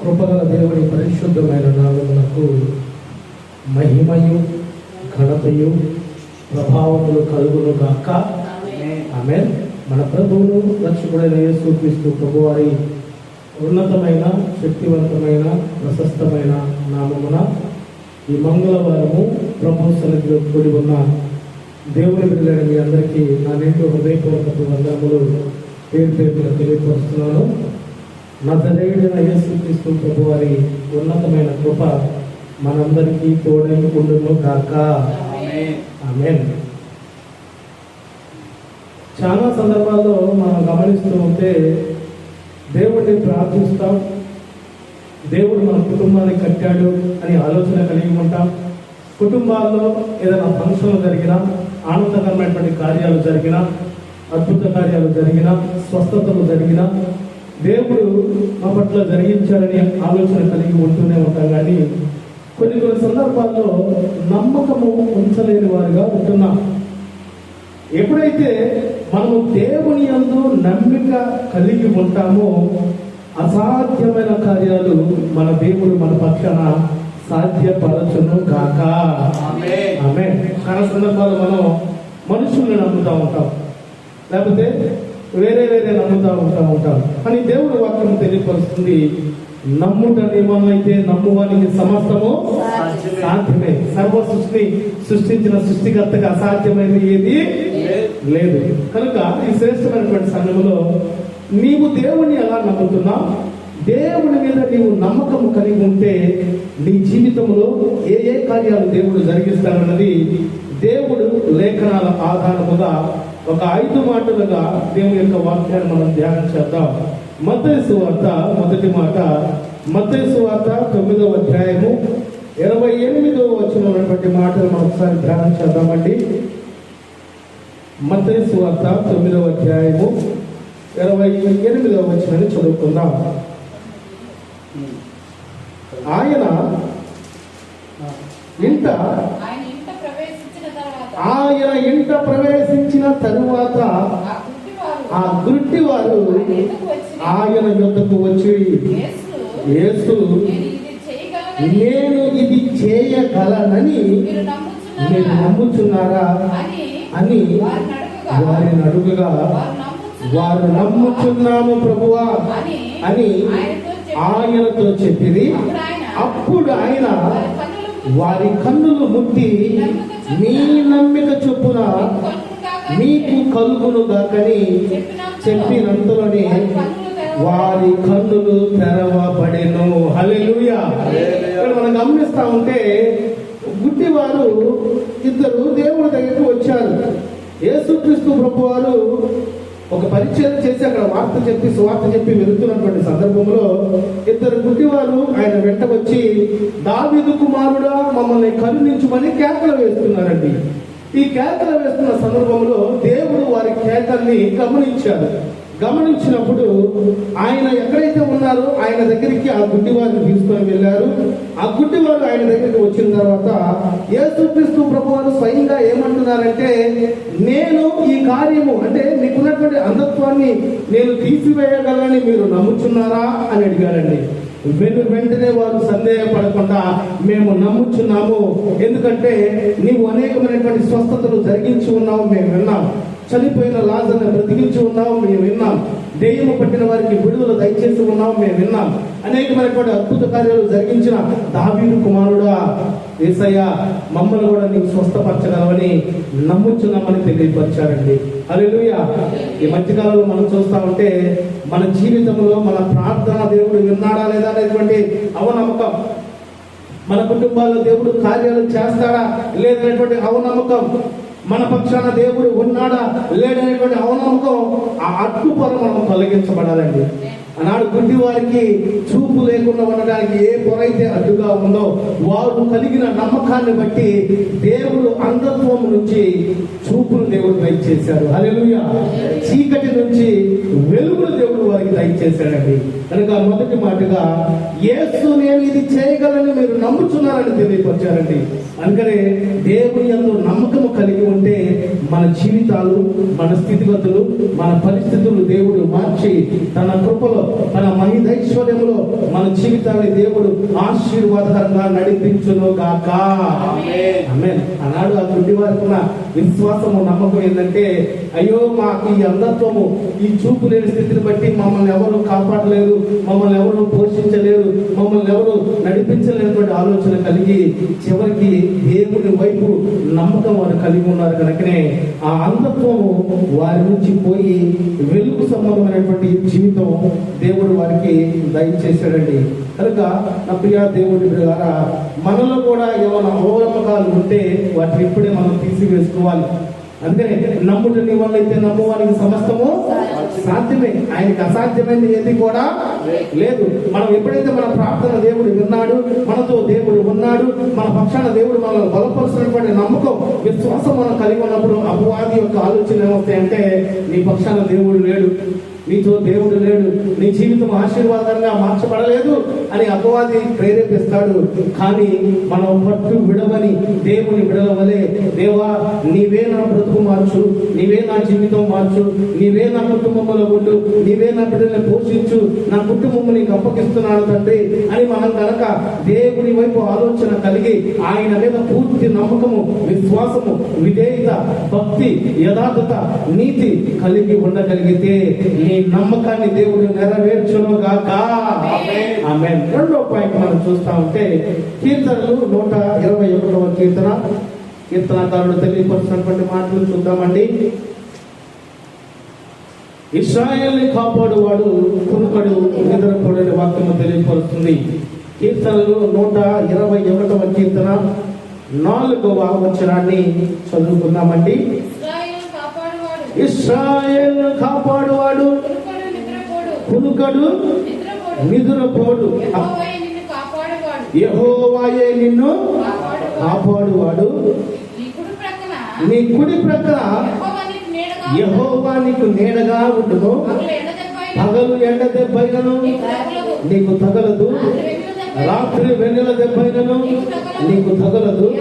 కృపగల దేవుని పరిశుద్ధమైన నామమునకు మహిమయు ఘనతయు ప్రభావములు కలుగును గాక. ఆమె మన ప్రభువును రక్షకుడైన యేసుక్రీస్తు ప్రభువారి ఉన్నతమైన శక్తివంతమైన ప్రశస్తమైన నామమున ఈ మంగళవారము ప్రభు సన్నిధిలో కూడి ఉన్న దేవుని బిడ్డలైన మీ అందరికీ నా నిండు హృదయపూర్వక వందనములు పేరు పేరున తెలియపరుస్తున్నాను. నా తల్లిడైన యేసుక్రీస్తు ప్రభు వారి ఉన్నతమైన కృప మనందరికీ తోడై ఉండును కాక ఆమేన్. చాలా సందర్భాల్లో మనం గమనిస్తూ ఉంటే దేవుడిని ప్రార్థిస్తాం దేవుడు మన కుటుంబాన్ని కట్టాడు అని ఆలోచన కలిగి ఉంటాం. కుటుంబాల్లో ఏదైనా ఫంక్షన్లు జరిగినా ఆనందకరమైనటువంటి కార్యాలు జరిగినా అద్భుత కార్యాలు జరిగినా స్వస్థతలు జరిగినా దేవుడు మా పట్ల జరిగించాలని ఆలోచన కలిగి ఉంటూనే ఉంటాం కానీ కొన్ని కొన్ని సందర్భాల్లో నమ్మకము ఉంచలేని వారిగా ఉంటున్నాం. ఎప్పుడైతే మనము దేవుని యందు నమ్మిక కలిగి ఉంటామో అసాధ్యమైన కార్యాలు మన దేవుడు మన పక్షాన సాధ్యపరచును కాక ఆమె చాలా సందర్భాలు మనం మనుషుల్ని నమ్ముతా ఉంటాం. లేకపోతే వేరే వేరే నమ్ముతా ఉంటా ఉంటాం. కానీ దేవుడు వాక్యం తెలియపరుస్తుంది. నమ్ముట నియమమైతే నమ్మువానికి సమస్తము సాధ్యమే. సర్వ సృష్టి సృష్టించిన సృష్టికర్తగా అసాధ్యమైనది ఏది? లేదు. కనుక ఈ శ్రేష్టమైనటువంటి సమయంలో నీవు దేవుని ఎలా నమ్ముతున్నావు? దేవుని మీద నీవు నమ్మకం కలిగి ఉంటే నీ జీవితంలో ఏ ఏ కార్యాలు దేవుడు జరిగిస్తాడన్నది దేవుడు లేఖనాల ఆధారముగా ఒక ఐదు మాటలుగా దేవుని యొక్క వాక్యాన్ని మనం ధ్యానం చేద్దాం. మత్తయి వార్త మొదటి మాట. మత్తయి వార్త తొమ్మిదవ అధ్యాయము ఇరవై ఎనిమిదవ వచ్చిన ఉన్నటువంటి మాటలు మనం ఒకసారి ధ్యానం చేద్దామండి. మత్తయి వార్త తొమ్మిదవ అధ్యాయము ఇరవై ఎనిమిదవ వచ్చిన చదువుకుందాం. ఆయన ఇంట ఆయన ఇంట ప్రవేశించిన తరువాత ఆ గుడ్డి వారు ఆయన ఎదుటకు వచ్చి యొద్దకు వచ్చి యేసు నేను ఇది చేయగలనని నేను మీరు నమ్ముచున్నారా? అని వారిని అడుగుగా వారు నమ్ముచున్నాము ప్రభువా అని ఆయనతో చెప్పింది అప్పుడు ఆయన వారి కన్నులు ముట్టి మీ నమ్మిక చొప్పున మీకు కలుగును దాకని చెప్పినంతలోనే వారి కన్నులు తెరవబడెను. హలెలుయా ఇక్కడ మనం గమనిస్తా ఉంటే గుడ్డివారు ఇద్దరు దేవుడి దగ్గరికి వచ్చారు. యేసుక్రీస్తు ప్రభు వారు ఒక పరిచయం చేసి అక్కడ వార్త చెప్పి సువార్త చెప్పి వెళుతున్నటువంటి సందర్భంలో ఇద్దరు గుడ్డివారు ఆయన వెంట వచ్చి దావిదు కుమారుడా మమ్మల్ని కరుణించుమని కేకలు వేస్తున్నారండి. ఈ కేకలు వేస్తున్న సందర్భంలో దేవుడు వారి కేకల్ని గమనించారు గమనించినప్పుడు ఆయన ఎవరైతే ఉన్నారో ఆయన దగ్గరికి ఆ గుడ్డివారిని తీసుకొని వెళ్ళారు. ఆ గుడ్డివారు ఆయన దగ్గరికి వచ్చిన తర్వాత యేసుక్రీస్తు ప్రభు వారు స్వయంగా ఏమంటున్నారంటే నేను ఈ కార్యము అంటే మీకున్నటువంటి అంధత్వాన్ని నేను తీసివేయగలని మీరు నమ్ముచున్నారా? అని అడిగారండి. వెను వెంటనే వారు సందేహపడకుండా మేము నమ్ముచున్నాము. ఎందుకంటే నీవు అనేకమైనటువంటి స్వస్థతలు జరిగించి ఉన్నావు. మేము విన్నాం. చనిపోయిన లాజర్ని బ్రతికించి ఉన్నావు. మేము విన్నాం. దెయ్యము పట్టిన వారికి విడుదల దయచేసి ఉన్నావు మేము విన్నాం అనేకమైనటువంటి అద్భుత కార్యాలు జరిగించిన దావీదు కుమారుడా ఏసయ్య మమ్మల్ని కూడా నీవు స్వస్థపరచగలవని నమ్ముచున్నామని తెలియపరిచారండి. అలెలుయ ఈ మధ్యకాలంలో మనం చూస్తా ఉంటే మన జీవితంలో మన ప్రార్థన దేవుడు విన్నాడా లేదా అనేటువంటి అవనమ్మకం. మన కుటుంబాల్లో దేవుడు కార్యాలు చేస్తాడా లేదనేటువంటి అవనమ్మకం. మన పక్షాన దేవుడు ఉన్నాడా లేడనేటువంటి అవనంతో ఆ అడ్డు మనం తొలగించబడాలండి. ఆనాడు గుడ్డి వారికి చూపు లేకుండా ఉండడానికి ఏ పొరైతే అడ్డుగా ఉందో వారు కలిగిన నమ్మకాన్ని బట్టి దేవుడు అంధత్వం నుంచి చూపును దేవుడు దయచేశాడు అరే చీకటి నుంచి వెలుగును దేవుడు వారికి దయచేశాడండి. కనుక మొదటి మాటగా ఏసు నేను ఇది చేయగలని మీరు నమ్ముతున్నారని తెలియపరిచారండి. అందుకనే దేవుని ఎందు నమ్మకము కలిగి ఉంటే మన జీవితాలు మన స్థితిగతులు మన పరిస్థితులు దేవుడు మార్చి తన కృపలో తన మహిదైశ్వర్యములో మన జీవితాన్ని దేవుడు ఆశీర్వాదకరంగా నడిపించును గాక ఆమేన్. ఆనాడు ఆ గుడ్డి వారికి ఉన్న విశ్వాసము నమ్మకం ఏంటంటే అయ్యో మాకు ఈ అంధత్వము ఈ చూపు లేని స్థితిని బట్టి మమ్మల్ని ఎవరు కాపాడలేరు మమ్మల్ని ఎవరు పోషించలేరు నడిపించలేనటువంటి ఆలోచన కలిగి చివరికి దేవుని వైపు నమ్మకం వారు కలిగి ఉన్నారు కనుకనే ఆ అంధత్వము వారి నుంచి పోయి వెలుగు సంబంధమైనటువంటి జీవితం దేవుడు వారికి దయచేశాడండి. కనుక నా ప్రియ దేవుడి ద్వారా మనలో కూడా ఏమైనా అవలంబకాలు ఉంటే వాటిని ఇప్పుడే మనం తీసివేసుకోవాలి. అందుకని నమ్ముట నీ వల్ల అయితే నమ్మువానికి సమస్తము సాధ్యమే. ఆయనకి అసాధ్యమైనది ఏది కూడా లేదు. మనం ఎప్పుడైతే మన ప్రార్థన దేవుడు విన్నాడు మనతో దేవుడు ఉన్నాడు మన పక్షాన దేవుడు మనల్ని బలపరుచినటువంటి నమ్మకం విశ్వాసం మనం కలిగి ఉన్నప్పుడు అపవాది యొక్క ఆలోచన ఏమవుతాయంటే నీ పక్షాన దేవుడు లేడు. నీతో దేవుడు లేడు. నీ జీవితం ఆశీర్వాదంగా మార్చబడలేదు అని అపవాది ప్రేరేపిస్తాడు. కానీ మనం పట్టు విడవని దేవుని విడవలే. దేవా నీవే నా బ్రతుకు మార్చు. నీవే నా జీవితం మార్చు. నీవే నా కుటుంబంలో ఉండు. నీవే నా బిడ్డల్ని పోషించు. నా కుటుంబం నీకు అప్పగిస్తున్నాను తండ్రి అని మనం కనుక దేవుని వైపు ఆలోచన కలిగి ఆయన మీద పూర్తి నమ్మకము విశ్వాసము విధేయత భక్తి యథార్థత నీతి కలిగి ఉండగలిగితే నీ నమ్మకాన్ని దేవుడు నెరవేర్చును గాక ఆమె రెండో పాయింట్ మనం చూస్తా ఉంటే కీర్తనలు నూట ఇరవై ఒకటవ కీర్తన. కీర్తనకారుడు తెలియపరుచినటువంటి మాటలు చూద్దామండి. ఇస్రాయేల్ని కాపాడువాడు కునుకడు నిద్రపోడని వాక్యము తెలియపరుస్తుంది. కీర్తనలు నూట ఇరవై ఒకటవ కీర్తన. నాలుగవ వచనాన్ని చదువుకుందామండి. ఇస్రాయేల్ కాపాడువాడు. కునుకడు నిద్రపోడు యహోవాయే నిన్ను కాపాడువాడు. నీ కుడి ప్రక్కన యహోవా నీకు నీడగా ఉండును. పగలు ఎండ దెబ్బైనను. నీకు తగలదు. రాత్రి రాత్రి వెన్నెల దెబ్బైనను. నీకు తగలదు.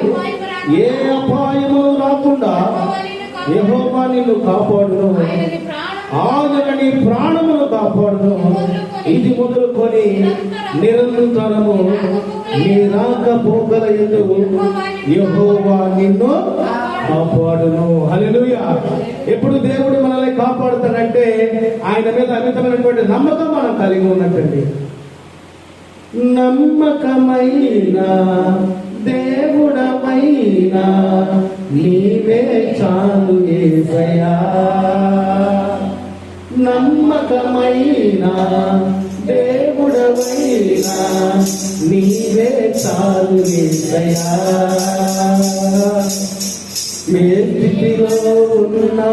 ఏ అపాయము రాకుండా యెహోవా నిన్ను కాపాడును. ఆయన నీ ప్రాణం ఆయన నీ ప్రాణమును కాపాడును ఇది మొదలుకొని నిరంతరము నీ రాక పోకల ఎందుకు యెహోవా నిన్ను కాపాడును. హల్లెలూయా. ఎప్పుడు దేవుడు మనల్ని కాపాడుతాడంటే ఆయన మీద అమితమైనటువంటి నమ్మకం మనం కలిగి ఉన్నట్టండి. నమ్మకమైన దేవుడమైన నీవే చాలు ఏసయా నమ్మకమైన దేవుడమైన నీవే చాలు ఏసయా ఏ ఉన్నా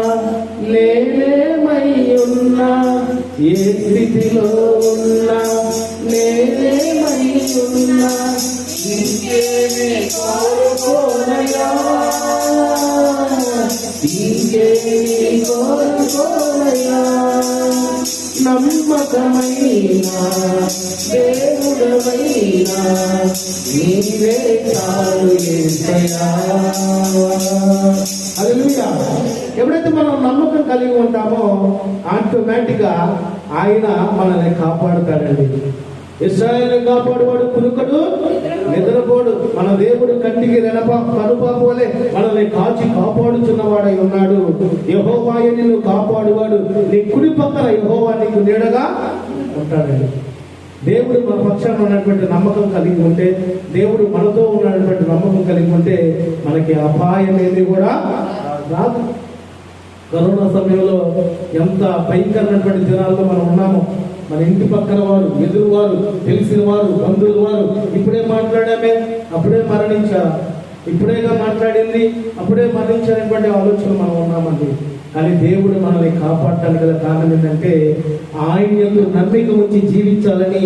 నేనేమై ఉన్నా ఏ స్థితిలో ఉన్నా నమ్మకమైన దేవుడమైన నీవే చాలు ఎప్పుడైతే మనం నమ్మకం కలిగి ఉంటామో ఆటోమేటిక్ ఆయన మనల్ని కాపాడుతాడండి. ఇస్రాయల్ కాపాడువాడు కునుకడు నిద్రపోడు. మన దేవుడు కంటికి రెనప కనుపాపోలే మనల్ని కాచి కాపాడుచున్నవాడై ఉన్నాడు. యహోవాయ నిన్ను కాపాడువాడు. నీ కుడి పక్కన యహోవా నీకు నీడగా ఉంటాడు దేవుడు మన పక్షాన ఉన్నటువంటి నమ్మకం కలిగి ఉంటే దేవుడు మనతో ఉన్నటువంటి నమ్మకం కలిగి ఉంటే మనకి అపాయం ఏది కూడా రాదు. కరోనా సమయంలో ఎంత భయంకరమైనటువంటి దినాల్లో మనం ఉన్నామో మన ఇంటి పక్కన వారు ఎదురు వారు తెలిసిన వారు బంధువుల వారు ఇప్పుడే మాట్లాడామే అప్పుడే మరణించారా? ఇప్పుడేగా మాట్లాడింది అప్పుడే మరణించినటువంటి ఆలోచన మనం ఉన్నామండి. కానీ దేవుడు మనల్ని కాపాడటానికి గల కారణం ఏంటంటే ఆయన యొక్క నమ్మిక ఉంచి జీవించాలని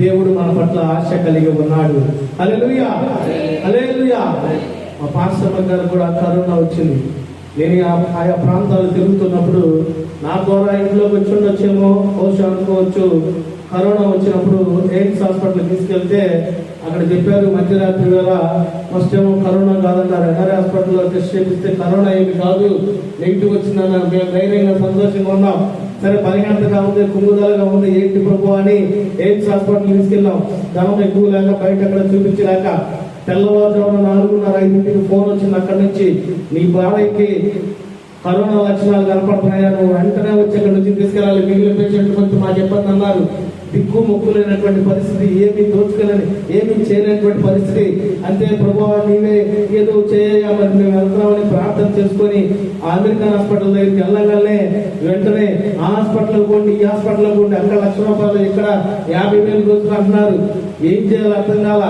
దేవుడు మన పట్ల ఆశ కలిగి ఉన్నాడు. అలెలుయా అలెలుయా మా పాశ్రమ గారు కూడా కరోనా వచ్చింది. నేను ఆ- ఆయా ప్రాంతాలు తిరుగుతున్నప్పుడు నా ద్వారా ఇంట్లోకి వచ్చి ఉండొచ్చేమో బహుశా అనుకోవచ్చు. కరోనా వచ్చినప్పుడు ఎయిమ్స్ హాస్పిటల్ తీసుకెళ్తే అక్కడ చెప్పారు మధ్యరాత్రి వేళ ఫస్ట్ ఏమో కరోనా కాదన్నారు ఎన్ఆర్ఐ హాస్పిటల్లో టెస్ట్ చేపిస్తే కరోనా ఏమి కాదు. నెగిటివ్ వచ్చిందన్నారు మేము ధైర్యంగా సంతోషంగా ఉన్నాం. సరే బలహీనతగా ఉంది కుంగుదలగా ఉంది. ఏంటి ప్రభు అని ఎయిమ్స్ హాస్పిటల్ తీసుకెళ్ళాం. ధనం ఎక్కువ లేక బయట అక్కడ చూపించలేక తెల్లవారుజామున నాలుగున్నర ఐదింటికి ఫోన్ వచ్చింది అక్కడి నుంచి. నీ బాలయ్యకి కరోనా లక్షణాలు కనపడుతున్నాయా? నువ్వు వెంటనే వచ్చి అక్కడ నుంచి తీసుకెళ్ళాలి. మిగిలిన పేషెంట్ కొంచెం మాకు ఇబ్బంది అన్నారు. దిక్కు మొక్కులేనటువంటి పరిస్థితి ఏమీ దోచుకోలేని ఏమి చేయలేనటువంటి పరిస్థితి. అంతే ప్రభావ నీవే ఏదో చేయ మరి మేము వెళ్తున్నామని ప్రార్థన చేసుకొని అమెరికన్ హాస్పిటల్ దగ్గరికి వెళ్ళగానే వెంటనే ఆ హాస్పిటల్ కొండి ఈ హాస్పిటల్ కొండి అక్కడ లక్ష రూపాయలు ఇక్కడ యాభై వేలు రోజులు అంటున్నారు. ఏం చేయాలో అర్థం కాల.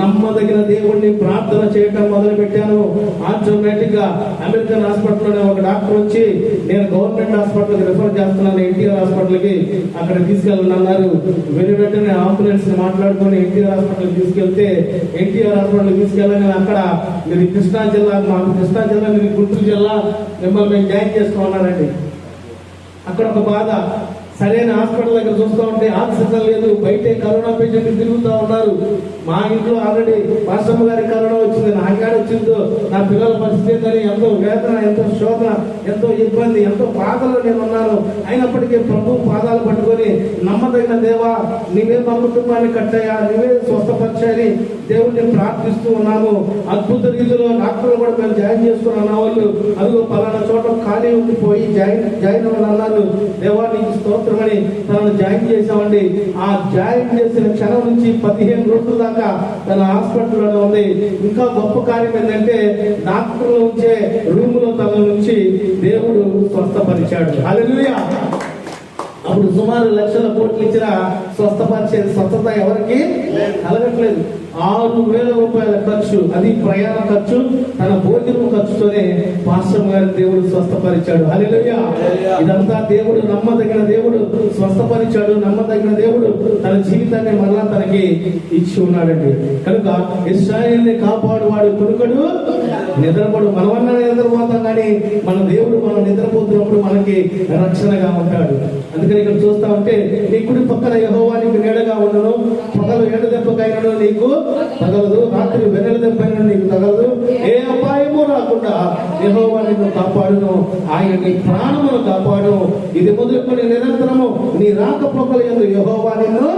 నమ్మదగిన దేవుణ్ణి ప్రార్థన చేయటం మొదలు పెట్టాను ఆటోమేటిక్గా అమెరికన్ హాస్పిటల్లోనే ఒక డాక్టర్ వచ్చి నేను గవర్నమెంట్ హాస్పిటల్కి రిఫర్ చేస్తున్నాను ఎన్టీఆర్ హాస్పిటల్కి అక్కడ తీసుకెళ్ళండి అన్నారు. వెను వెంటనే అంబులెన్స్ని మాట్లాడుకొని ఎన్టీఆర్ హాస్పిటల్ తీసుకెళ్తే ఎన్టీఆర్ హాస్పిటల్ తీసుకెళ్ళగానే అక్కడ మీరు కృష్ణా జిల్లా మాకు కృష్ణా జిల్లా మీరు గుంటూరు జిల్లా మిమ్మల్ని మేము జాయిన్ చేసుకోమన్నారండి. అక్కడ ఒక బాధ. సరైన హాస్పిటల్ దగ్గర చూస్తూ ఉంటే ఆక్సిజన్ లేదు బయటే కరోనా పేషెంట్లు తిరుగుతూ ఉన్నారు. మా ఇంట్లో ఆల్రెడీ మాస్టమ్మ గారికి కరోనా వచ్చింది నాకాడ వచ్చిందో నా పిల్లల పరిస్థితి అని ఎంతో వేదన ఎంతో శోధన ఎంతో ఇబ్బంది ఎంతో బాధలో నేను ఉన్నాను. అయినప్పటికీ ప్రభు పాదాలు పట్టుకొని నమ్మదగిన దేవా నీవే మా కుటుంబాన్ని కట్టాయా నీవే స్వస్థపరిచాయని దేవుడిని ప్రార్థిస్తూ ఉన్నాము. అద్భుత రీతిలో డాక్టర్లు కూడా మేము జాయిన్ చేసుకుని అన్న వాళ్ళు. అదిగో పలానా చోట ఖాళీ ఉండిపోయి జాయిన్ జాయిన్ అవ్వాలన్నారు అన్నారు. దేవా నీకు స్తోత్రమని తనను జాయిన్ చేశామండి. ఆ జాయిన్ చేసిన క్షణం నుంచి పదిహేను రోజుల దాకా తన హాస్పిటల్లో ఉంది. ఇంకా గొప్ప కార్యం ఏంటంటే డాక్టర్లో ఉంచే రూమ్లో తన నుంచి దేవుడు స్వస్థపరిచాడు. హల్లెలూయా! అప్పుడు సుమారు లక్షల కోట్లు ఇచ్చిన స్వస్థపరిచే స్వస్థత ఎవరికి? కలగట్లేదు. ఆరు వేల రూపాయల ఖర్చు. అది ప్రయాణ ఖర్చు. తన భోజనం ఖర్చుతోనే పాస్టర్ గారి దేవుడు స్వస్థపరిచాడు. హల్లెలూయా. ఇదంతా దేవుడు నమ్మదగిన దేవుడు స్వస్థపరిచాడు నమ్మదగిన దేవుడు తన జీవితాన్ని మరలా తనకి ఇచ్చి ఉన్నాడండి. కనుక ఇస్రాయేల్ని కాపాడువాడు కొడుకడు నిద్రపోడు మనమన్నా నిద్రపోతాం కానీ మన దేవుడు మనం నిద్రపోతున్నప్పుడు మనకి రక్షణగా ఉంటాడు. అందుకని ఇక్కడ చూస్తా ఉంటే నీ కుడి పక్కన యహోవానికి నీడగా ఉండను. పగలు ఏడు దెబ్బకైనను నీకు తగలదు. రాత్రి వెన్నెల దెబ్బైన నీకు తగలదు. ఏ అపాయము రాకుండా యెహోవా నిన్ను కాపాడును. ఆయన నీ ప్రాణమును కాపాడు. ఇది మొదలుకొని నిరంతరము నీ రాకపోకలు ఎందు యెహోవా నిన్ను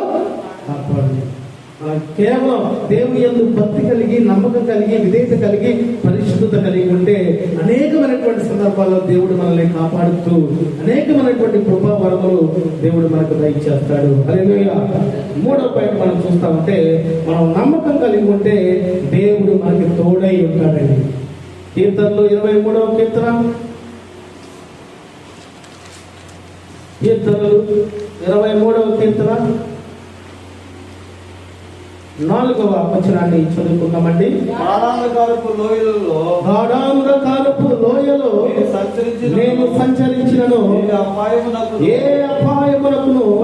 కేవలం దేవుని ఎందు భక్తి కలిగి నమ్మకం కలిగి విధేయత కలిగి పరిశుద్ధత కలిగి ఉంటే అనేకమైనటువంటి సందర్భాల్లో దేవుడు మనల్ని కాపాడుతూ అనేకమైనటువంటి కృపా వరములు దేవుడు మనకు దయచేస్తాడు. అలాగే మూడో పాయింట్ మనం చూస్తామంటే మనం నమ్మకం కలిగి ఉంటే దేవుడు మనకి తోడై ఉంటాడండి. కీర్తనలో ఇరవై మూడవ కీర్తన. కీర్తనలు ఇరవై మూడవ కీర్తన. నాలుగవ వచనాన్ని చదువుకుందామండి. లోయలలో గాఢాంధకారపు లోయలో నేను సంచరించిన నేను సంచరించినను. ఏ అపాయమునకు ఏ అపాయమునకును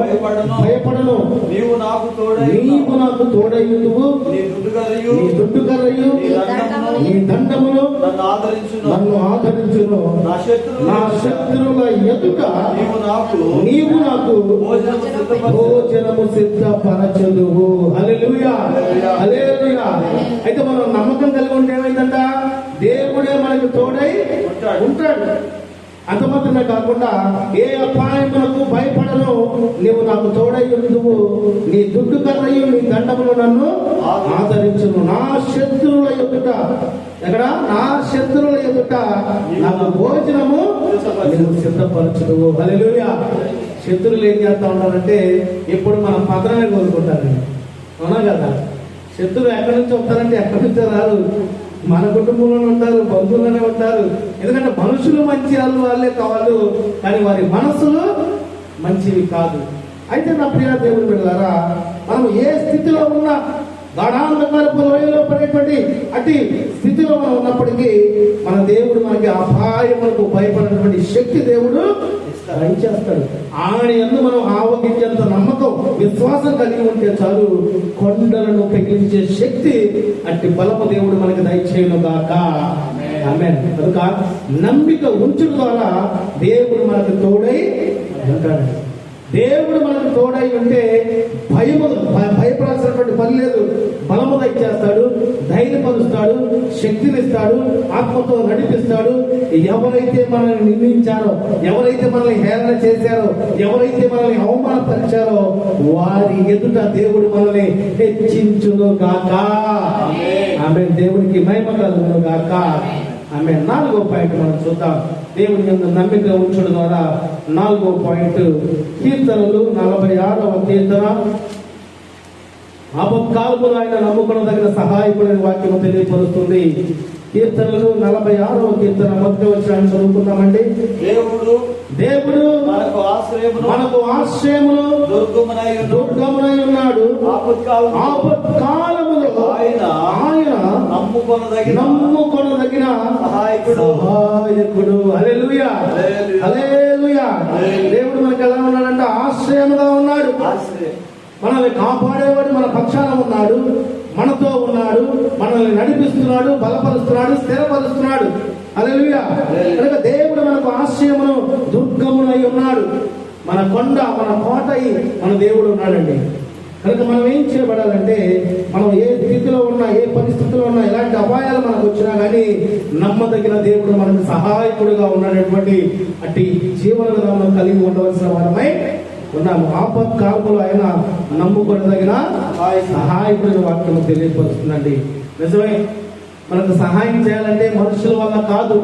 భయపడను. నీవు నాకు తోడై నీవు నాకు తోడయ్యుదువు నీ దుడ్డుగలయు. నీ దుడ్డుకర్రయు నీ దండమును. నీ దండమును. నన్ను ఆదరించును. నన్ను ఆదరించును. నా శత్రువు నా శత్రువుల ఎదుట నీవు నాకు నీవు నాకు భోజనము సిద్ధపరచు. భోజనము సిద్ధపరచదువు. హల్లెలూయా. అయితే మనం నమ్మకం కలిగి ఉంటే ఏమైందంట? దేవుడే మనకు తోడై ఉంటాడు. ఉంటాడు అంత మాత్రమే కాకుండా ఏ అపాయములకు భయపడను నీవు నాకు తోడై ఉందువు నీ దుడ్డు కర్రయ్యు నీ దండములు నన్ను ఆదరించును. నా శత్రువుల ఎదుట ఎక్కడ? నా శత్రువుల ఎదుట నాకు భోజనము నీవు సిద్ధపరచుదువు. హల్లెలూయా. శత్రువులు ఏం చేస్తా ఉన్నారంటే ఇప్పుడు మనం పతనమే కోరుకుంటారండి అవునా కదా? శత్రువు ఎక్కడి నుంచి వస్తారంటే ఎక్కడి నుంచో రాదు మన కుటుంబంలోనే ఉంటారు బంధువులోనే ఉంటారు. ఎందుకంటే మనుషులు మంచి వాళ్ళు వాళ్ళే కావాలి కానీ వారి మనసులు మంచివి కాదు. అయితే నా ప్రియ దేవుడు బిడ్డలారా మనం ఏ స్థితిలో ఉన్నా గాఢాంధకారపు లోయలో పడేటువంటి అటు స్థితిలో మనం ఉన్నప్పటికీ మన దేవుడు మనకి అపాయములకు భయపడినటువంటి శక్తి దేవుడు చేస్తాడు. ఆయన ఎందు మనం ఆవగించేంత నమ్మకం విశ్వాసం కలిగి ఉంటే చాలు కొండలను పెగిలించే శక్తి అట్టి బలము దేవుడు మనకి దయచేయను గాక. ఆమేన్. కనుక నమ్మిక ఉంచుడు ద్వారా దేవుడు మనకు తోడై ఉంటాడు. దేవుడు మనకు తోడై ఉంటే భయము భయపడాల్సినటువంటి పని లేదు. బలము ఇచ్చేస్తాడు ధైర్యపరుస్తాడు శక్తినిస్తాడు ఆత్మతో నడిపిస్తాడు. ఎవరైతే మనల్ని నిందించారో ఎవరైతే మనల్ని హేళన చేశారో ఎవరైతే మనల్ని అవమానపరిచారో వారి ఎదుట దేవుడు మనల్ని హెచ్చించును గాక ఆమె దేవుడికి మహిమ కలుగును గాక ఆమె నాలుగో పాయింట్ మనం చూద్దాం. దేవుని యొక్క నమ్మిక ఉంచడం ద్వారా నాలుగో పాయింట్ కీర్తనలు నలభై ఆరవ కీర్తన. ఆపత్కాలములు ఆయన నమ్ముకునదగిన సహాయకుడని వాక్యము తెలియపరుస్తుంది. కీర్తనలు నలభై ఆరవ కీర్తన మొదటి వచ్చాన్ని చదువుకుందామండి. దేవుడు దేవుడు మనకు ఆశ్రయమును మనకు ఆశ్రయములు దుర్గమునై. దుర్గమునై ఉన్నాడు. ఆపత్కాలములో ఆయన ఆయన నమ్ముకొనదగిన నమ్ముకొనదగిన సహాయకుడు. సహాయకుడు. హల్లెలూయా. హల్లెలూయా. దేవుడు మనకి ఎలా ఉన్నాడంటే ఆశ్రయముగా ఉన్నాడు. మనల్ని కాపాడేవాడు మన పక్షాన ఉన్నాడు. మనతో ఉన్నాడు. మనల్ని నడిపిస్తున్నాడు. బలపరుస్తున్నాడు. స్థిరపరుస్తున్నాడు. హల్లెలూయా. కనుక దేవుడు మనకు ఆశ్రయమును దుర్గమునై ఉన్నాడు. మన కొండ మన కోట మన దేవుడు ఉన్నాడండి. కనుక మనం ఏం చేయబడాలంటే మనం ఏ స్థితిలో ఉన్నా ఏ పరిస్థితిలో ఉన్నా ఎలాంటి అపాయాలు మనకు వచ్చినా కానీ నమ్మదగిన దేవుడు మనకు సహాయకుడుగా ఉన్నటువంటి అట్టి జీవన విధానం కలిగి ఉండవలసిన వారమై ఉన్నాము. ఆపత్కాలంలో ఆయన నమ్ముకొనదగిన సహాయకుడిని వాక్యం తెలియపరుస్తుందండి. నిజమే మనకు సహాయం చేయాలంటే మనుషుల వల్ల కాదు.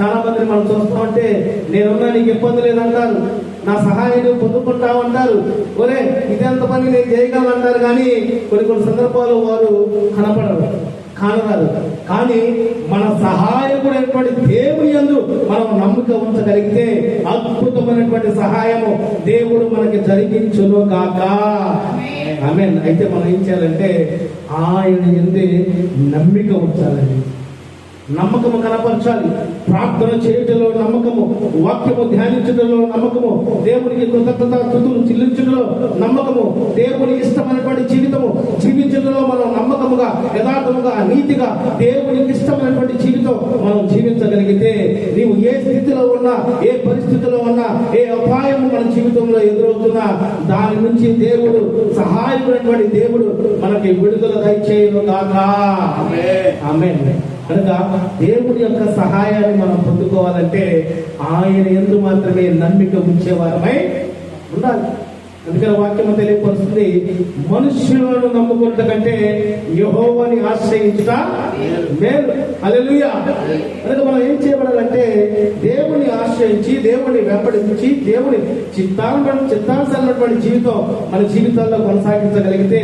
చాలా మందిని మనం చూస్తామంటే నేనున్నా నీకు ఇబ్బంది లేదంటారు. నా సహాయం నువ్వు పొందుకుంటావు అంటారు ఒరే ఇదెంత పని నేను చేయగలను అంటారు కానీ కొన్ని కొన్ని సందర్భాలు వారు కనపడరు కానరాదు కానీ మన సహాయకుడైనటువంటి దేవుని యందు మనం నమ్మిక ఉంచగలిగితే అద్భుతమైనటువంటి సహాయము దేవుడు మనకి జరిగించును గాక. ఆమె అయితే మనం ఏం చేయాలంటే ఆయన ఎందే నమ్మిక ఉంచాలండి. నమ్మకము కనపరచాలి. ప్రార్థన చేయటంలో నమ్మకము వాక్యము ధ్యానించడంలో నమ్మకము దేవునికి కృతజ్ఞత స్థుతులు చెల్లించడంలో నమ్మకము దేవుని ఇష్టమైనటువంటి జీవితము జీవించడంలో మనం నమ్మకముగా యథార్థముగా నీతిగా దేవునికి ఇష్టమైనటువంటి జీవితం మనం జీవించగలిగితే నీవు ఏ స్థితిలో ఉన్నా ఏ పరిస్థితిలో ఉన్నా ఏ అపాయము మన జీవితంలో ఎదురవుతున్నా దాని నుంచి దేవుడు సహాయకుడైనటువంటి దేవుడు మనకి విడుదల దయచేయను కాక ఆమె కనుక దేవుడి యొక్క సహాయాన్ని మనం పొందుకోవాలంటే ఆయన ఎందు మాత్రమే నమ్మిక ఉంచేవారమై ఉండాలి. అందుకని వాక్యం తెలియపరుస్తుంది మనుష్యులను నమ్ముకుంట కంటే యహోవాని ఆశ్రయించుట మేలు. అలెలుయ కనుక మనం ఏం చేయబడాలంటే దేవుని ఆశ్రయించి దేవుని వెంబడించి దేవుని చిత్తాను చిత్తానుసరైనటువంటి జీవితం మన జీవితాల్లో కొనసాగించగలిగితే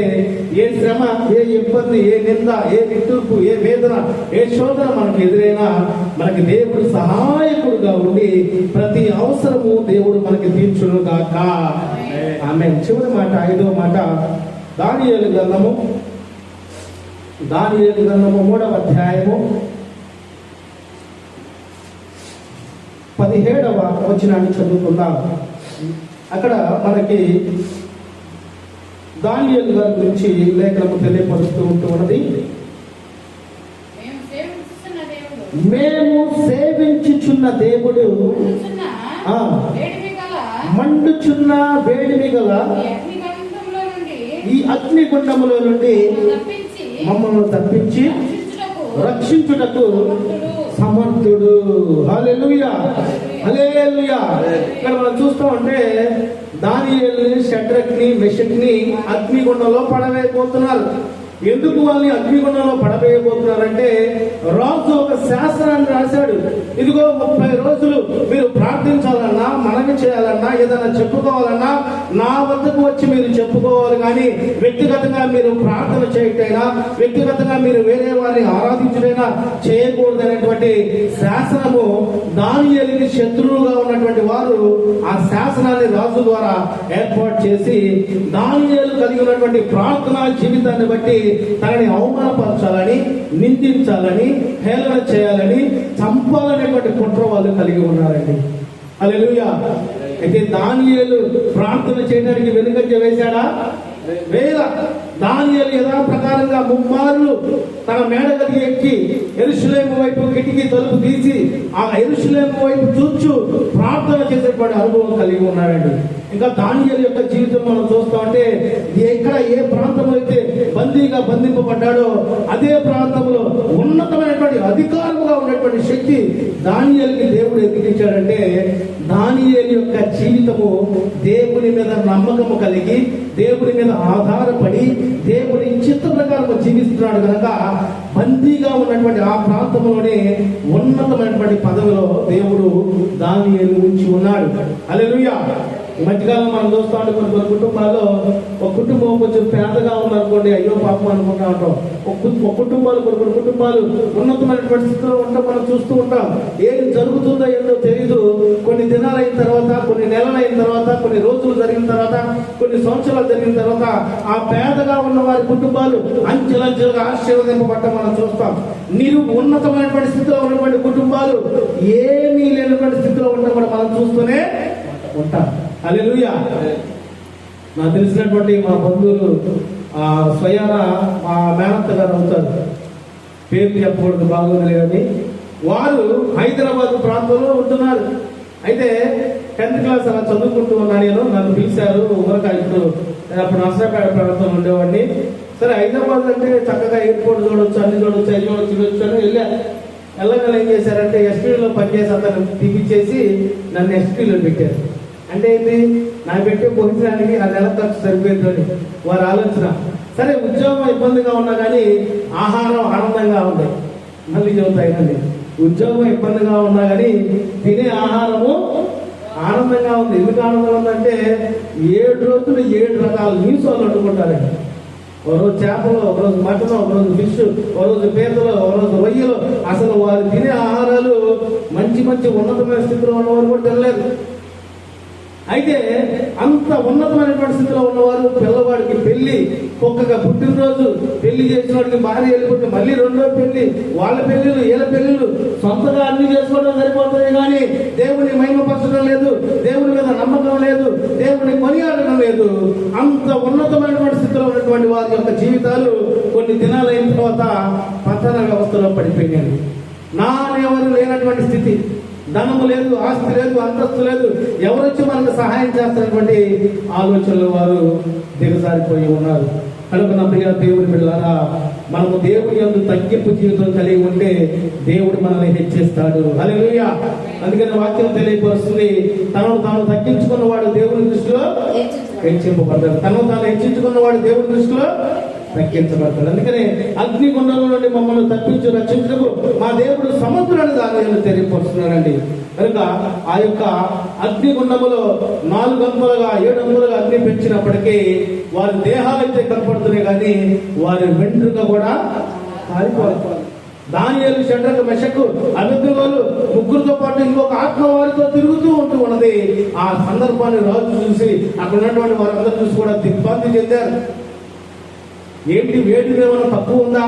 ఏ శ్రమ ఏ ఇబ్బంది ఏ నింద ఏ నిట్టూర్పు ఏ వేదన ఏ శోధన మనకు ఎదురైనా మనకి దేవుడు సహాయకుడుగా ఉండి ప్రతి అవసరము దేవుడు మనకి తీర్చును గాక ఆమె చివరి మాట ఐదో మాట దానియేలు గ్రంథము దానియేలు గ్రంథము మూడవ అధ్యాయము పదిహేడవ వచనాన్ని చదువుకుందాం. అక్కడ మనకి దానియేలు గారి గురించి లేఖనము తెలియపరుస్తూ ఉంటూ ఉన్నది. మేము సేవించుచున్న దేవుడు కూర్చున్న ఆ. వేడిమి గల మండుచున్న వేడిమి గల ఈ అగ్నిగుండములో నుండి మమ్మల్ని తప్పించి రక్షించుటకు సమర్థుడు. హల్లెలూయా. హల్లెలూయా. ఇక్కడ మనం చూస్తూ ఉంటే దానియేలుని షడ్రక్ని మెషక్ని అగ్నిగుండంలో పడవేయబోతున్నారు. ఎందుకు వాళ్ళని అగ్నిగుండంలో పడవేయబోతున్నారంటే రాజు ఒక శాసనాన్ని రాశాడు. ఇదిగో ముప్పై రోజులు మీరు ప్రార్థించాలన్నా మనవి చేయాలన్నా ఏదైనా చెప్పుకోవాలన్నా నా వద్దకు వచ్చి మీరు చెప్పుకోవాలి. కానీ వ్యక్తిగతంగా మీరు ప్రార్థన చేయటైనా వ్యక్తిగతంగా మీరు వేరే వారిని ఆరాధించడైనా చేయకూడదనేటువంటి శాసనము దా శత్రువుగా ఉన్నటువంటి వారు ఆ శాసనాన్ని రాజు ద్వారా ఏర్పాటు చేసి దానియేలు కలిగి ఉన్నటువంటి ప్రార్థనా జీవితాన్ని బట్టి తనని అవమానపరచాలని నిందించాలని హేళన చేయాలని చంపాలనేటువంటి కుట్ర వాళ్ళు కలిగి ఉన్నారండి. అలెలుయా అయితే దానియేలు ప్రార్థన చేయడానికి వెనుక వేశాడా? వేల దానియేలు యథా ప్రకారంగా ముమ్మార్లు తన మేడగది ఎక్కి ఎరుషులేము వైపు కిటికీ తలుపు తీసి ఆ ఎరుషులేము వైపు చూచు ప్రార్థన చేసేటువంటి అనుభవం కలిగి ఉన్నాడండి. ఇంకా దానియల్ యొక్క జీవితం మనం చూస్తా ఉంటే ఎక్కడ ఏ ప్రాంతం అయితే బందీగా బంధింపబడ్డాడో అదే ప్రాంతంలో ఉన్నతమైనటువంటి అధికారముగా ఉన్నటువంటి శక్తి దానియేలుకి దేవుడు ఎదిగించాడంటే దానియల్ యొక్క జీవితము దేవుని మీద నమ్మకము కలిగి దేవుని మీద ఆధారపడి దేవుని చిత్త ప్రకారం జీవిస్తున్నాడు కనుక బందీగా ఉన్నటువంటి ఆ ప్రాంతంలోనే ఉన్నతమైనటువంటి పదవిలో దేవుడు దానియేలు ఉంచి ఉన్నాడు. అలెలుయా ఈ మధ్యకాలం మనం చూస్తా ఉంటే కొన్ని కొన్ని కుటుంబాల్లో ఒక కుటుంబం కొంచెం పేదగా ఉన్నారనుకోండి అయ్యో పాపం అనుకుంటా ఉంటాం. ఒక కుటుంబాలు కొన్ని కొన్ని కుటుంబాలు ఉన్నతమైనటువంటి స్థితిలో ఉండడం మనం చూస్తూ ఉంటాం. ఏం జరుగుతుందో ఏంటో తెలియదు కొన్ని దినాలు అయిన తర్వాత కొన్ని నెలలు అయిన తర్వాత కొన్ని రోజులు జరిగిన తర్వాత కొన్ని సంవత్సరాలు జరిగిన తర్వాత ఆ పేదగా ఉన్న వారి కుటుంబాలు అంచెలంచెలుగా ఆశీర్వదింపబడ్డం మనం చూస్తాం. నిరు ఉన్నతమైనటువంటి స్థితిలో ఉన్నటువంటి కుటుంబాలు ఏమీ లేనటువంటి స్థితిలో ఉండడం కూడా మనం చూస్తూనే ఉంటాం. హల్లెలూయా. నాకు తెలిసినటువంటి మా బంధువులు ఆ స్వయాన మా మేనత్త గారు అవుతారు పేరు చెప్పకూడదు బాగుంది లేదని. వారు హైదరాబాద్ ప్రాంతంలో ఉంటున్నారు. అయితే టెన్త్ క్లాస్ అలా చదువుకుంటూ ఉన్నా నేను నన్ను పిలిచారు ఊరక ఇప్పుడు అప్పుడు నర్సరాపేట ప్రాంతంలో ఉండేవాడిని. సరే హైదరాబాద్ అంటే చక్కగా ఎయిర్పోర్ట్ చూడొచ్చు అన్ని చూడొచ్చు అన్ని చూడొచ్చు చూడొచ్చు అని వెళ్ళా. ఏం చేశారంటే ఎస్పీలో పనిచేసి అతను తీపిచ్చేసి నన్ను ఎస్పీలో పెట్టారు. అంటే ఏంటి? నా పెట్టే భోజనానికి ఆ నెల ఖర్చు సరిపోయిందని వారి ఆలోచన. సరే ఉద్యోగం ఇబ్బందిగా ఉన్నా కానీ ఆహారం ఆనందంగా ఉంది. మళ్ళీ చెబుతాయి ఉద్యోగం ఇబ్బందిగా ఉన్నా కానీ తినే ఆహారము ఆనందంగా ఉంది. ఎందుకు ఆనందంగా ఉందంటే ఏడు రోజులు ఏడు రకాల న్యూస్ వాళ్ళు వండుకుంటారండి. ఒక రోజు చేపలు ఒక రోజు మటన్ ఒక రోజు ఫిష్ ఒక రోజు పీతలు ఒక రోజు రొయ్యలు. అసలు వారు తినే ఆహారాలు మంచి మంచి ఉన్నతమైన స్థితిలో ఉన్నవారు కూడా తినలేదు అయితే అంత ఉన్నతమైనటువంటి స్థితిలో ఉన్నవారు పిల్లవాడికి పెళ్ళి కుక్కగా పుట్టినరోజు పెళ్ళి చేసిన వాడికి భార్య వెళ్ళిపోతే మళ్ళీ రెండో పెళ్ళి వాళ్ళ పెళ్ళిలు వీళ్ళ పెళ్ళిలు సొంతగా అన్ని చేసుకోవడం సరిపోతుంది కానీ దేవుని మహిమపరచడం లేదు దేవుని మీద నమ్మకం లేదు దేవుని కొనియాడడం లేదు. అంత ఉన్నతమైనటువంటి స్థితిలో ఉన్నటువంటి వారి యొక్క జీవితాలు కొన్ని దినాలైన తర్వాత పతన వ్యవస్థలో పడిపోయినాయి. నానెవరు లేనటువంటి స్థితి. ధనము లేదు ఆస్తి లేదు అంతస్తు లేదు. ఎవరొచ్చి మనకు సహాయం చేస్తున్నటువంటి ఆలోచనలు వారు దిగజారిపోయి ఉన్నారు. కనుక నా ప్రియ దేవుడి బిడ్డలారా మనము దేవుడి యందు తగ్గింపు జీవితం కలిగి ఉంటే దేవుడు మనల్ని హెచ్చిస్తాడు. హల్లెలూయా. అందుకని వాక్యం తెలియపరుస్తుంది తనను తాను తగ్గించుకున్న వాడు దేవుని దృష్టిలో హెచ్చింపబడతాడు. తనను తాను హెచ్చించుకున్నవాడు దేవుడి దృష్టిలో తగ్గించబడతాడు అందుకనే అగ్నిగుండంలో నుండి మమ్మల్ని తప్పించి రక్షించకు మా దేవుడు సముద్రాన్ని దాని తెలియపరుస్తున్నాడండి కనుక ఆ యొక్క అగ్నిగుండములో నాలుగు అంపులుగా ఏడు అంపులుగా అగ్ని పెంచినప్పటికీ వారి దేహాలు అయితే కనపడుతున్నాయి కానీ వారి వెంట్రుక కూడా కాలిపోవాలి దానియేలు షడ్రక మెషకు అభిగ్రహాలు ముగ్గురుతో పాటు ఇంకొక ఆత్మ వారితో తిరుగుతూ ఉంటూ ఉన్నది. ఆ సందర్భాన్ని రాజు చూసి అక్కడ ఉన్నటువంటి వారందరూ చూసి కూడా దిగ్భ్రాంతి చెందారు. ఏంటి వేడి ఏమైనా తక్కువ ఉందా?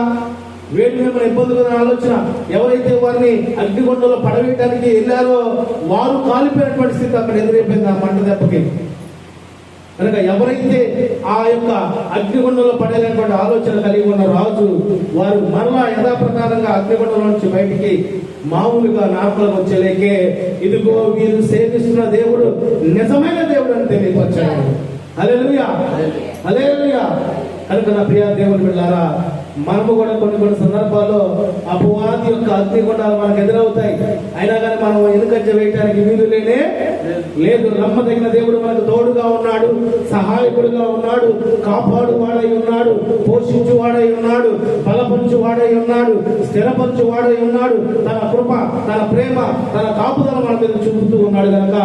వేడి ఏమైనా ఇబ్బందులు ఆలోచన. ఎవరైతే వారిని అగ్నిగుండంలో పడవేయడానికి వెళ్ళారో వారు కాలిపోయినటువంటి స్థితి అక్కడ ఎదురైపోయింది ఆ మంట దెబ్బకి. కనుక ఎవరైతే ఆ యొక్క అగ్నిగుండంలో పడేటటువంటి ఆలోచన కలిగి ఉన్న రాజు వారు మరలా యథాప్రకారంగా అగ్నిగుండం నుంచి బయటికి మామూలుగా నాకులకు వచ్చేలేకే ఇదిగో వీరు సేవిస్తున్న దేవుడు నిజమైన దేవుడు అని తెలియపరిచాడు. హల్లెలూయా. హల్లెలూయా. కనుక నా ప్రియ దేవుని బిడ్డారా మనము కూడా కొన్ని కొన్ని సందర్భాల్లో అపవాది యొక్క అగ్నిగుండాలు మనకు ఎదురవుతాయి. అయినా కానీ మనం ఎనుకంజ వేయటానికి వీలు లేనే లేదు. నమ్మదగిన దేవుడు మనకు తోడుగా ఉన్నాడు సహాయకుడుగా ఉన్నాడు కాపాడు వాడై ఉన్నాడు పోషించు వాడై ఉన్నాడు బలపరచు వాడై ఉన్నాడు స్థిరపరచు వాడై ఉన్నాడు. తన కృప తన ప్రేమ తన కాపుదల మన మీద చూపుతూ ఉన్నాడు కనుక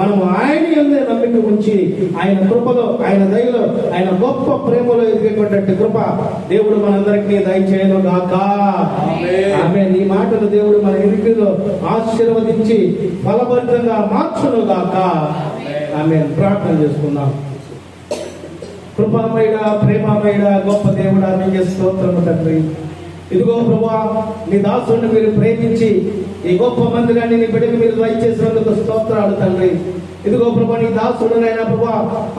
మనము ఆయన ఎందే నమ్మిక ఉంచి ఆయన కృపలో ఆయన దయలో ఆయన గొప్ప ప్రేమలో ఎదిగేటువంటి కృప దేవుడు మనందరికీ దయచేయను గాక. ఆమె ఈ మాటలు దేవుడు మన ఇంటిలో ఆశీర్వదించి ఫలభరితంగా మార్చును గాక. ఆమె ప్రార్థన చేసుకుందాం. కృపామయుడ ప్రేమమయుడ గొప్ప దేవుడా మీకు స్తోత్రము తండ్రి. ఇదిగో ప్రభా నీ దాసుని మీరు ప్రేమించి ఈ గొప్ప మందిరాన్ని నీ బిడ్డకి మీరు దయచేసినందుకు స్తోత్రాలు తండ్రి. ఇదిగో ప్రభా నీ దాసుడునైనా ప్రభా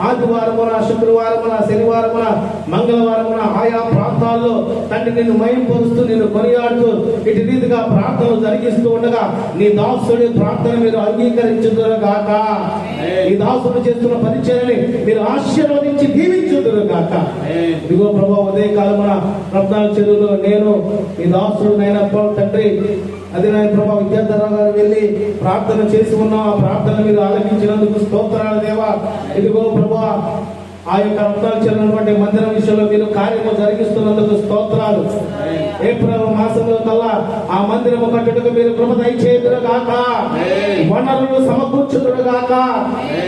ఆదివారమున శుక్రవారమున శనివారమున మంగళవారమున ఆయా ప్రాంతాల్లో తండ్రి నిన్ను మయంపరుస్తూ నిన్ను కొనియాడుతూ ఇటు రీతిగా ప్రార్థనలు జరిగిస్తూ ఉండగా నీ దాసుడి ప్రార్థన మీరు అంగీకరించుదురు గాక ఈ దాసుడు చేస్తున్న పరిచయాన్ని మీరు ఆశీర్వదించి దీవించుదురు గాక. ఇదిగో ప్రభా ఉదయ కాలమున రత్నాల చెరువులో నేను ఈ దాసుడు నైనా తండ్రి అది నేను ప్రభా విద్యాధరరావు గారు వెళ్ళి ప్రార్థన చేసి ఉన్నాం. ఆ ప్రార్థన మీరు ఆలకించినందుకు స్తోత్రాలు దేవా. ఇదిగో ప్రభా ఆ యొక్క రత్నాలు చెల్లినటువంటి మందిరం విషయంలో మీరు కార్యము జరిగిస్తున్నందుకు స్తోత్రాలు. ఏప్రిల్ మాసంలో కల్లా ఆ మందిరము కట్టుటకు మీరు కృప దయచేయుదురు గాక వనరులు సమకూర్చుదురు గాక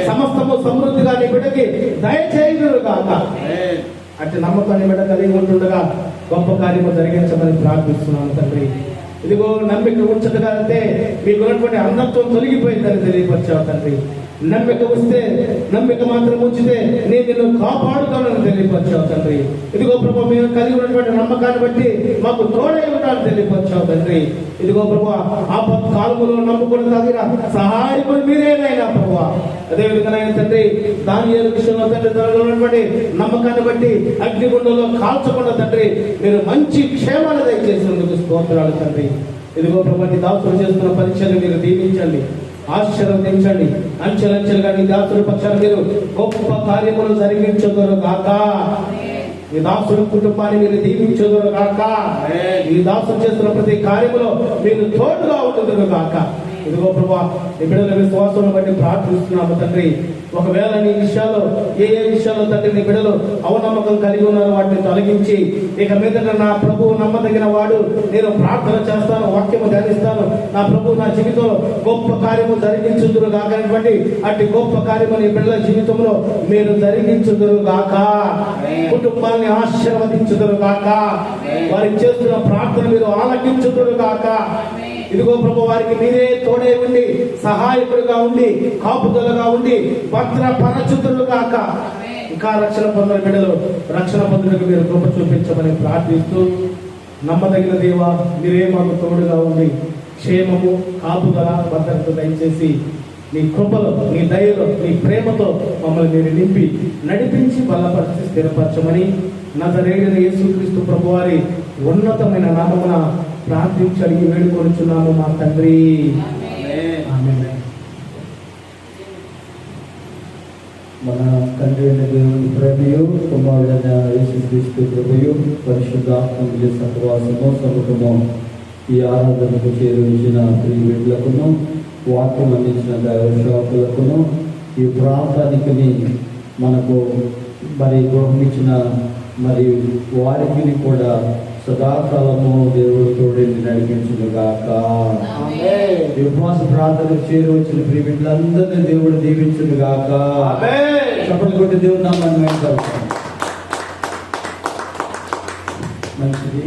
సమస్తము సమృద్ధిగా నీ బిడ్డకి దయచేయుదురు గాక అట్టి నమ్మకాన్ని బిడ్డ కలిగి ఉంటుండగా గొప్ప కార్యము జరిగించమని ప్రార్థిస్తున్నాను తండ్రి. ఇదిగో నమ్మిక ఉంచదుగా అంటే మీకు ఉన్నటువంటి అంధత్వం తొలగిపోయిందని తెలియపరిచావు తండ్రి. నమ్మిక వస్తే నమ్మిక మాత్రం ఉంచితే నేను నిన్ను కాపాడుతానని తెలియపరిచావు తండ్రి. ఇదిగో ప్రభు మేము కలిగి ఉన్నటువంటి నమ్మకాన్ని బట్టి మాకు తోడై ఉంటానని తెలియపరిచావు తండ్రి. ఇదిగో ప్రభు ఆపత్ కాలములో నమ్ముకుని తగిన సహాయకుడు మీరేనైనా ప్రభు. అదే విధంగా తండ్రి దాని విషయంలో తండ్రి ఉన్నటువంటి నమ్మకాన్ని బట్టి అగ్నిగుండంలో కాల్చకుండా తండ్రి మీరు మంచి క్షేమాన్ని దయచేసినందుకు స్తోత్రాలు తండ్రి. ఇదిగో ప్రభు దాసులు చేస్తున్న పరీక్షలు మీరు దీవించండి. ఆశీర్వదించండి అంచెలంచెలుగా నీ దాసుల పక్షాన మీరు గొప్ప కార్యములు జరిగించుదురు గాక. ఈ దాసుల కుటుంబాన్ని మీరు దీవించుదురు గాక. ఈ దాసులు చేస్తున్న ప్రతి కార్యములో మీరు తోడుగా ఉంటుదురు గాక. ఇదిగో ప్రభా నీ బిడ్డల విశ్వాసం బట్టి ప్రార్థిస్తున్నాము తండ్రి. ఒకవేళ నీ విషయాలు ఏ ఏ విషయాల్లో తండ్రి నీ బిడ్డలు అవనమ్మకం కలిగి ఉన్నారు వాటిని తొలగించి ఇక మీదట నా ప్రభువు నమ్మదగిన వాడు నేను ప్రార్థన చేస్తాను వాక్యము ధ్యానిస్తాను. నా ప్రభు నా జీవితంలో గొప్ప కార్యము జరిగించుదురు కాకనటువంటి అట్టి గొప్ప కార్యము నీ బిడ్డల జీవితంలో మీరు జరిగించుదురు గాక. కుటుంబాన్ని ఆశీర్వదించుదురు గాక. వారికి చేస్తున్న ప్రార్థన మీరు ఆలకించుదురు గాక. ఇదిగో ప్రభు వారికి మీరే తోడే ఉండి సహాయకుడుగా ఉండి కాపుదలుగా ఉండి భద్రపరచుదురు కాక ఇంకా రక్షణ పొందిన బిడ్డలు రక్షణ పొందుటకు మీరు కృప చూపించమని ప్రార్థిస్తూ నమ్మదగిన దేవ మీరే మాకు తోడుగా ఉండి క్షేమము కాపుదల భద్రత దయచేసి నీ కృపలో నీ దయలో నీ ప్రేమతో మమ్మల్ని మీరు నింపి నడిపించి బలపరిచి స్థిరపరచమని నజరేడిన యేసుక్రీస్తు ప్రభువారి ఉన్నతమైన నామమున ప్రార్థించి అడిగి వేడుకొనుచున్నాము మా తండ్రి. మన తండ్రి అయిన దేవుని ప్రేమయు కుమారుడైన యేసుక్రీస్తు కృపయు సహవాసము సముఖము ఈ ఆరాధనకు చేరువచ్చిన ప్రియ బిడ్డలకును వాక్యం అందించిన దైవ సేవకులకును ఈ ప్రాంతానికి మనకు మరి గృహమిచ్చిన మరి వారికి కూడా సదాకాలము దేవుడు తోడేది నడిపించుగాక ఈ ఉపవాస ప్రార్థనకు చేరువచ్చిన ప్రియ బిడ్డలందరినీ దేవుడు దీవించుగాక చప్పట్లు కొట్టి దేవుడు నామాన్ని వెంటాడుతాం మంచిది.